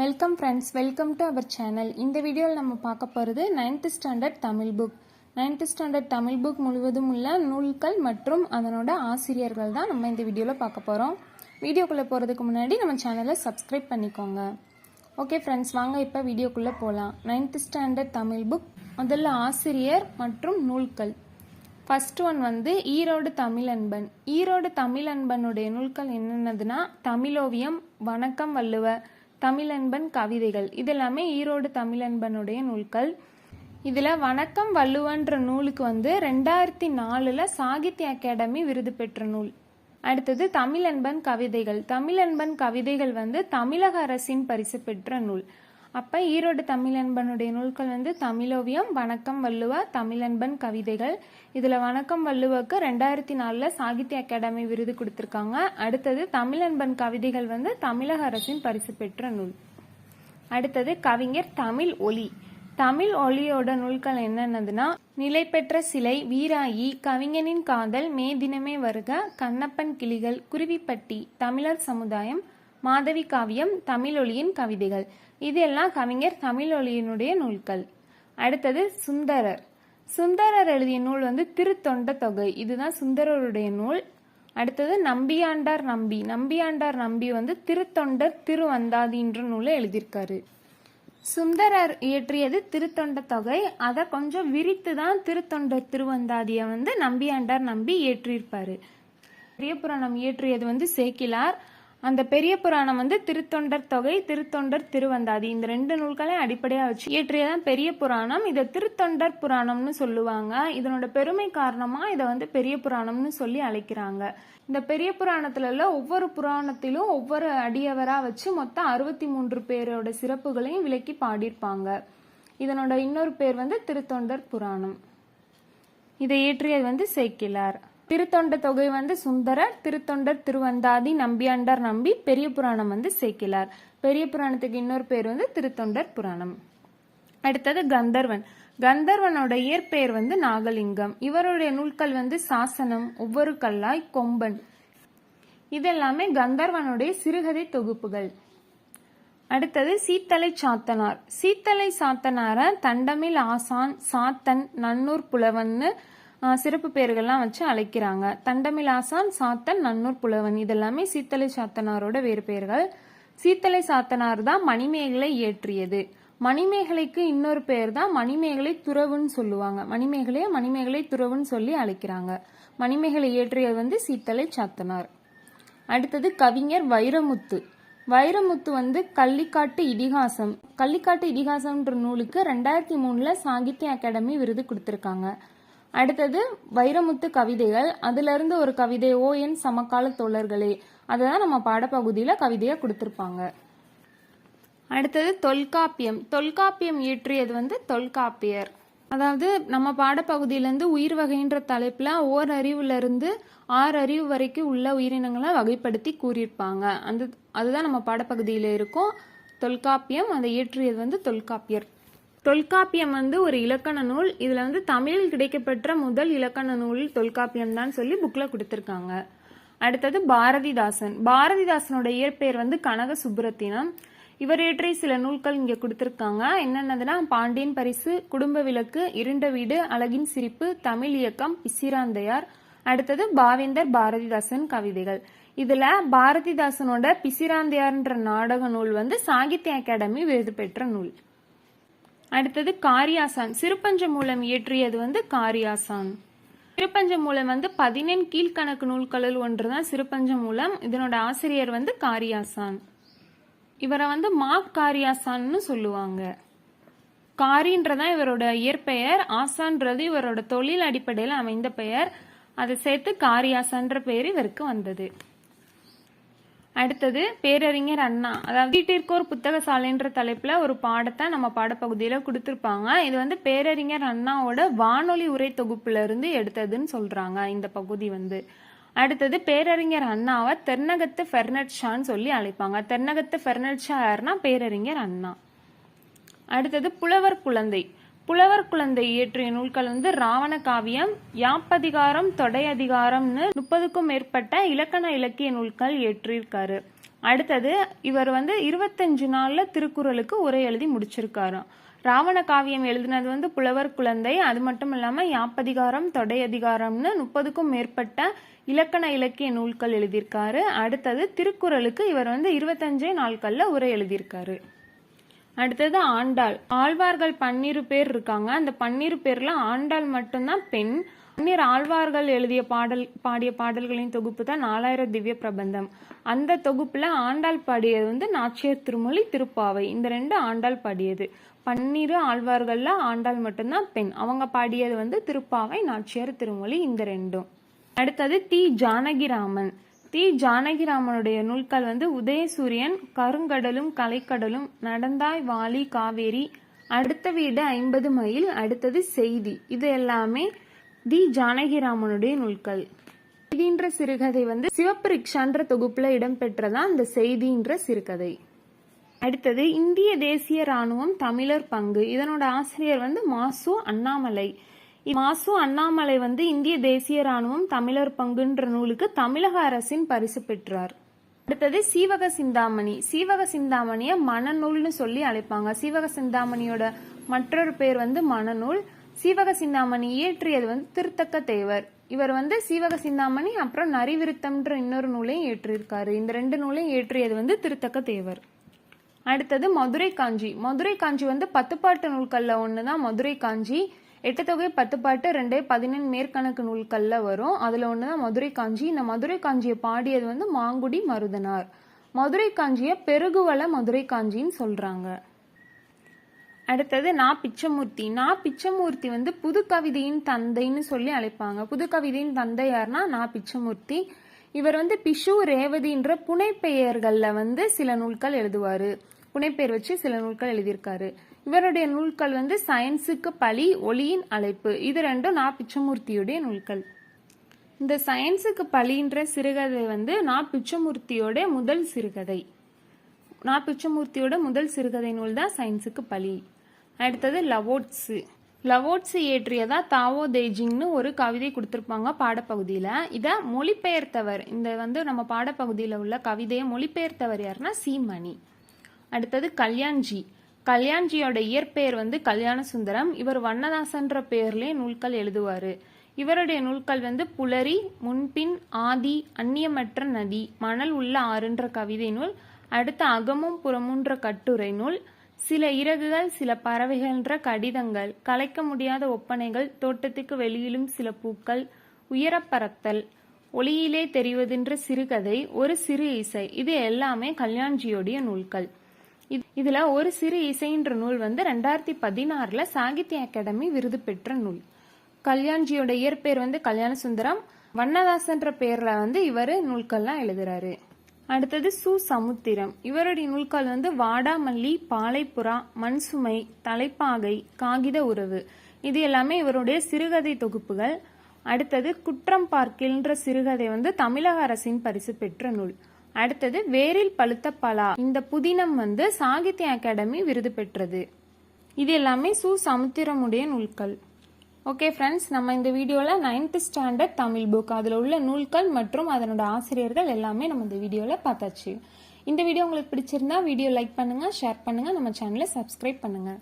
Welcome friends welcome to our channel இந்த வீடியோவில் நம்ம பார்க்க போகிறது ninth standard Tamil book ninth standard Tamil book முழுவதும் உள்ள நூல்கள் மற்றும் அதனோட ஆசிரியர்கள் தான் நம்ம இந்த வீடியோவில் பார்க்க போகிறோம் வீடியோக்குள்ளே போகிறதுக்கு முன்னாடி நம்ம சேனலை சப்ஸ்கிரைப் பண்ணிக்கோங்க. ஓகே ஃப்ரெண்ட்ஸ் வாங்க இப்போ வீடியோக்குள்ளே போகலாம் நைன்த்து ஸ்டாண்டர்ட் தமிழ் புக் முதல்ல ஆசிரியர் மற்றும் நூல்கள். ஃபர்ஸ்ட் ஒன் வந்து ஈரோடு தமிழன்பன் ஈரோடு தமிழன்பனுடைய நூல்கள் என்னென்னதுன்னா தமிழோவியம் வணக்கம் வள்ளுவர். தமிழன்பன் கவிதைகள். இதெல்லாமே ஈரோடு தமிழன்பனுடைய நூல்கள். இதில் வணக்கம் வள்ளுவன்ற நூலுக்கு வந்து ரெண்டாயிரத்தி நாலில் சாகித்ய அகாடமி விருது பெற்ற நூல். அடுத்தது தமிழன்பன் கவிதைகள். தமிழன்பன் கவிதைகள் வந்து தமிழக அரசின் பரிசு பெற்ற நூல். அப்போ ஈரோடு தமிழன்பனுடைய நூல்கள் வந்து தமிழோவியம் வணக்கம் வள்ளுவ தமிழன்பன் கவிதைகள். இதில் வணக்கம் வள்ளுவாக்கு ரெண்டாயிரத்தி நாலில் சாகித்ய அகாடமி விருது கொடுத்துருக்காங்க. அடுத்தது தமிழன்பன் கவிதைகள் வந்து தமிழக அரசின் பரிசு பெற்ற நூல். அடுத்தது கவிஞர் தமிழ் ஒலி. தமிழ் ஒலியோட நூல்கள் என்னென்னதுன்னா நிலை பெற்ற சிலை வீராயி கவிஞனின் காதல் மே தினமே வருக கண்ணப்பன் கிளிகள் குருவிப்பட்டி தமிழர் சமுதாயம் மாதவி காவியம் தமிழொலியின் கவிதைகள். இது எல்லாம் கவிஞர் தமிழொலியினுடைய நூல்கள். அடுத்தது சுந்தரர். சுந்தரர் எழுதிய நூல் வந்து திருத்தொண்ட தொகை இதுதான் சுந்தரருடைய நூல். அடுத்தது நம்பியாண்டார் நம்பி. நம்பியாண்டார் நம்பி வந்து திருத்தொண்டர் திருவந்தாதின்ற நூலை எழுதியிருக்காரு. சுந்தரர் இயற்றியது திருத்தொண்ட தொகை அதை கொஞ்சம் விரித்து தான் திருத்தொண்டர் திருவந்தாதியை வந்து நம்பியாண்டார் நம்பி இயற்றியிருப்பாரு. பெரிய புராணம் இயற்றியது வந்து சேக்கிலார். அந்த பெரிய புராணம் வந்து திருத்தொண்டர் தொகை திருத்தொண்டர் திருவந்தாதி. இந்த ரெண்டு நூல்களையும் அடிப்படையாக வச்சு இயற்றியதான் பெரிய புராணம். இதை திருத்தொண்டர் புராணம்னு சொல்லுவாங்க. இதனோட பெருமை காரணமா இதை வந்து பெரிய புராணம்னு சொல்லி அழைக்கிறாங்க. இந்த பெரிய புராணத்துல ஒவ்வொரு புராணத்திலும் ஒவ்வொரு அடியவரா வச்சு மொத்தம் அறுபத்தி மூன்று பேரோட சிறப்புகளையும் விளக்கி பாடியிருப்பாங்க. இதனோட இன்னொரு பேர் வந்து திருத்தொண்டர் புராணம். இதை இயற்றியது வந்து சேக்கிலார். திருத்தொண்ட தொகை வந்து சுந்தரர் திருத்தொண்டர் திருவந்தாதி நம்பியாண்டார் நம்பி பெரிய புராணம் வந்து சேர்க்கிறார் பெரிய புராணத்துக்கு இன்னொரு பேர் வந்து திருத்தொண்டர் புராணம். அடுத்தது கந்தர்வன். கந்தர்வனோட இயற்பெயர் வந்து நாகலிங்கம். இவருடைய நூல்கள் வந்து சாசனம் ஒவ்வொரு கல்லாய் கொம்பன். இதெல்லாமே கந்தர்வனுடைய சிறுகதை தொகுப்புகள். அடுத்தது சீத்தலை சாத்தனார். சீத்தலை சாத்தனார தண்டமில் ஆசான் சாத்தன் நன்னூர் புலவன்னு சிறப்பு பெயர்கள்லாம் வச்சு அழைக்கிறாங்க. தண்டமிலாசான் சாத்தன் நன்னூர் புலவன். இதெல்லாமே சீத்தலை சாத்தனாரோட வேறு பெயர்கள். சீத்தலை சாத்தனார் தான் மணிமேகலை இயற்றியது. மணிமேகலைக்கு இன்னொரு பெயர் தான் மணிமேகலை துறவுன்னு சொல்லுவாங்க. மணிமேகலையை மணிமேகலை துறவுன்னு சொல்லி அழைக்கிறாங்க. மணிமேகலை இயற்றியது வந்து சீத்தலை சாத்தனார். அடுத்தது கவிஞர் வைரமுத்து. வைரமுத்து வந்து கள்ளிக்காட்டு இதிகாசம். கள்ளிக்காட்டு இதிகாசம்ன்ற நூலுக்கு ரெண்டாயிரத்தி மூணுல சாகித்ய அகாடமி விருது கொடுத்துருக்காங்க. அடுத்தது வைரமுத்து கவிதைகள். அதுல இருந்து ஒரு கவிதை ஓ என் சமகால தோழர்களே. அதுதான் நம்ம பாடப்பகுதியில கவிதையா கொடுத்திருப்பாங்க. அடுத்தது தொல்காப்பியம். தொல்காப்பியம் இயற்றியது வந்து தொல்காப்பியர். அதாவது நம்ம பாடப்பகுதியிலேருந்து உயிர் வகைன்ற தலைப்பில் ஓர் அறிவுலேருந்து ஆறு அறிவு வரைக்கும் உள்ள உயிரினங்களை வகைப்படுத்தி கூறியிருப்பாங்க. அந்த அதுதான் நம்ம பாடப்பகுதியில் இருக்கும் தொல்காப்பியம். அதை இயற்றியது வந்து தொல்காப்பியர். தொல்காப்பியம் வந்து ஒரு இலக்கண நூல். இதில் வந்து தமிழில் கிடைக்கப்பெற்ற முதல் இலக்கண நூல் தொல்காப்பியம் தான் சொல்லி புக்கில் கொடுத்துருக்காங்க. அடுத்தது பாரதிதாசன். பாரதிதாசனோட இயற்பெயர் வந்து கனக சுப்புரத்தினம் இவர் இயற்றிய சில நூல்கள் இங்கே கொடுத்துருக்காங்க. என்னென்னதுன்னா பாண்டியன் பரிசு குடும்ப விளக்கு இருண்ட வீடு அழகின் சிரிப்பு தமிழ் இயக்கம் பிசிராந்தையார். அடுத்தது பாவேந்தர் பாரதிதாசன் கவிதைகள். இதில் பாரதிதாசனோட பிசிராந்தையார்ன்ற நாடக நூல் வந்து சாகித்ய அகாடமி விருது பெற்ற நூல். அடுத்தது காரியாசான். சிறுபஞ்ச மூலம் இயற்றியது வந்து காரியாசான். சிறுபஞ்ச மூலம் வந்து பதினெண் கீழ்கணக்கு நூல்களுள் ஒன்றுதான் சிறுபஞ்ச மூலம் இதனோட ஆசிரியர் வந்து காரியாசான். இவரை வந்து மாக் காரியாசான்னு சொல்லுவாங்க. காரின்றதான் இவரோட இயற்பெயர். ஆசான்றது இவரோட தொழில் அடிப்படையில் அமைந்த பெயர். அதை சேர்த்து காரியாசான்ற பெயர் இவருக்கு வந்தது. அடுத்தது பேரறிஞர் அண்ணா. அதாவது வீட்டிற்கோர் புத்தக சாலைன்ற தலைப்புல ஒரு பாடத்தை நம்ம பாடப்பகுதியில கொடுத்துருப்பாங்க. இது வந்து பேரறிஞர் அண்ணாவோட வானொலி உரை தொகுப்புல இருந்து எடுத்ததுன்னு சொல்றாங்க இந்த பகுதி வந்து. அடுத்தது பேரறிஞர் அண்ணாவை தென்னகத்து ஃபெர்னட் ஷான்னு சொல்லி அழைப்பாங்க. தென்னகத்து ஃபெர்னட்ஷா யாருன்னா பேரறிஞர் அண்ணா. அடுத்தது புலவர் குழந்தை. புலவர் குழந்தை இயற்றிய நூல்கள் வந்து ராவண காவியம் யாப்பதிகாரம் தொடை அதிகாரம்னு முப்பதுக்கும் மேற்பட்ட இலக்கண இலக்கிய நூல்கள் இயற்றியிருக்காரு. அடுத்தது இவர் வந்து இருபத்தஞ்சு நாளில் திருக்குறளுக்கு உரை எழுதி முடிச்சிருக்காராம் ராவண காவியம் எழுதினது வந்து புலவர் குழந்தை அது மட்டும் இல்லாமல் யாப்பதிகாரம் தொடை அதிகாரம்னு முப்பதுக்கும் மேற்பட்ட இலக்கண இலக்கிய நூல்கள் எழுதியிருக்காரு. அடுத்தது திருக்குறளுக்கு இவர் வந்து இருபத்தஞ்சே நாட்களில் உரை எழுதியிருக்காரு. அடுத்தது ஆண்டாள். ஆழ்வார்கள் பன்னிரு பேர் இருக்காங்க. அந்த பன்னிரு பேர்ல ஆண்டாள் மட்டும்தான் பெண். பன்னீர் ஆழ்வார்கள் எழுதிய பாடல் பாடிய பாடல்களின் தொகுப்பு தான் நாலாயிரம் திவ்ய பிரபந்தம். அந்த தொகுப்புல ஆண்டாள் பாடியது வந்து நாச்சியர் திருமொழி திருப்பாவை. இந்த ரெண்டு ஆண்டாள் பாடியது. பன்னிரு ஆழ்வார்கள்ல ஆண்டாள் மட்டும்தான் பெண். அவங்க பாடியது வந்து திருப்பாவை நாச்சியார் திருமொழி இந்த ரெண்டும். அடுத்தது தி ஜானகிராமன். தி ஜானகிராமனுடைய நூல்கள் வந்து உதயசூரியன் கருங்கடலும் கலைக்கடலும் நடந்தாய் வாலி காவேரி அடுத்த வீடு ஐம்பது மைல் அடுத்தது செய்தி. இது எல்லாமே தி ஜானகிராமனுடைய நூல்கள். செய்தின்ற சிறுகதை வந்து சிவப்பு ரிக்ஷான்ற தொகுப்புல இடம்பெற்றதான் இந்த செய்தின்ற சிறுகதை. அடுத்தது இந்திய தேசிய ராணுவம் தமிழர் பங்கு. இதனோட ஆசிரியர் வந்து மாசு அண்ணாமலை. மாசு அண்ணாமலை வந்து இந்திய தேசிய ராணுவம் தமிழர் பங்குன்ற நூலுக்கு தமிழக அரசின் பரிசு பெற்றார். அடுத்தது சீவக சிந்தாமணி. சீவக சிந்தாமணிய மணநூல்னு சொல்லி அழைப்பாங்க. சீவக சிந்தாமணியோட மற்றொரு பேர் வந்து மணநூல் சீவக சிந்தாமணி இயற்றியது வந்து திருத்தக்க தேவர். இவர் வந்து சீவக சிந்தாமணி அப்புறம் நரிவிருத்தம்ன்ற இன்னொரு நூலையும் ஏற்றிருக்காரு இந்த ரெண்டு நூலையும் இயற்றியது வந்து திருத்தக்க தேவர். அடுத்தது மதுரை காஞ்சி மதுரை காஞ்சி வந்து பத்துப்பாட்டு நூல்களில் ஒன்று தான் மதுரை காஞ்சி எட்டு தொகை பத்து பாட்டு ரெண்டே பதினெண் மேற்கணக்கு நூல்களில் வரும். அதில் ஒன்று தான் மதுரை காஞ்சி. இந்த மதுரை காஞ்சியை பாடியது வந்து மாங்குடி மருதனார். மதுரை காஞ்சியை பெருகுவள மதுரை காஞ்சின்னு சொல்கிறாங்க அடுத்தது நா பிச்சமூர்த்தி. நா பிச்சமூர்த்தி வந்து புது கவிதையின் தந்தைன்னு சொல்லி அழைப்பாங்க. புது கவிதையின் தந்தை யாருன்னா நா பிச்சமூர்த்தி. இவர் வந்து பிஷு ரேவதின்ற புனைப்பெயர்களில் வந்து சில நூல்கள் எழுதுவார். புனைப்பெயர் வச்சு சில நூல்கள் எழுதியிருக்காரு. இவருடைய நூல்கள் வந்து சயின்ஸுக்கு பழி ஒளியின் அழைப்பு. இது ரெண்டும் நா பிச்சமூர்த்தியுடைய நூல்கள். இந்த சயின்ஸுக்கு பழின்ற சிறுகதை வந்து நா பிச்சமூர்த்தியோட முதல் சிறுகதை. நா பிச்சமூர்த்தியோட முதல் சிறுகதை நூல் தான் சயின்ஸுக்கு பழி. அடுத்தது லவோட்ஸு. லவோட்ஸு இயற்றியதா தாவோ தேஜிங்னு ஒரு கவிதை கொடுத்துருப்பாங்க பாடப்பகுதியில். இதை மொழிபெயர்த்தவர் இந்த வந்து நம்ம பாடப்பகுதியில் உள்ள கவிதையை மொழிபெயர்த்தவர் யாருன்னா சீமணி. அடுத்தது கல்யாண்ஜி. கல்யாண்ஜியோட இயற்பெயர் வந்து கல்யாண சுந்தரம் இவர் வண்ணதாசன்ற பெயர்லேயே நூல்கள் எழுதுவார். இவருடைய நூல்கள் வந்து புலரி முன்பின் ஆதி அந்நியமற்ற நதி மணல் உள்ள ஆறுன்ற கவிதை நூல் அடுத்த அகமும் புறமுன்ற கட்டுரை நூல் சில இறகுகள் சில பறவைகள்ன்ற கடிதங்கள் கலைக்க முடியாத ஒப்பனைகள் தோட்டத்துக்கு வெளியிலும் சில பூக்கள் உயரப்பறத்தல் ஒளியிலே தெரிவதென்ற சிறுகதை ஒரு சிறு இசை இது எல்லாமே கல்யாண்ஜியோடைய நூல்கள். இதுல ஒரு சிறு இசைன்ற நூல் வந்து ரெண்டாயிரத்தி பதினாறுல சாகித்ய அகாடமி விருது பெற்ற நூல். கல்யாண்ஜியோட இயற்பெயர் வந்து கல்யாண சுந்தரம் வண்ணதாசன்ற பேரில் வந்து இவர் நூல்கள்லாம் எழுதுறாரு. அடுத்தது சு. சமுத்திரம். இவருடைய நூல்கள் வந்து வாடாமல்லி பாலைப்புறா மண்சுமை தலைப்பாகை காகித உறவு. இது எல்லாமே இவருடைய சிறுகதை தொகுப்புகள். அடுத்தது குற்றம் பார்க்கின்ற சிறுகதை வந்து தமிழக அரசின் பரிசு பெற்ற நூல். அடுத்தது வேரில் பழுத்த பலா. இந்த புதினம் வந்து சாகித்ய அகாடமி விருது பெற்றது. இது எல்லாமே சு. சமுத்திரமுடைய நூல்கள். ஓகே ஃப்ரெண்ட்ஸ் நம்ம இந்த வீடியோவில் நைன்த் ஸ்டாண்டர்ட் தமிழ் புக் அதில் உள்ள நூல்கள் மற்றும் அதனோட ஆசிரியர்கள் எல்லாமே நம்ம இந்த வீடியோவில் பார்த்தாச்சு. இந்த வீடியோ உங்களுக்கு பிடிச்சிருந்தா வீடியோ லைக் பண்ணுங்கள் ஷேர் பண்ணுங்கள் நம்ம சேனலை சப்ஸ்கிரைப் பண்ணுங்கள்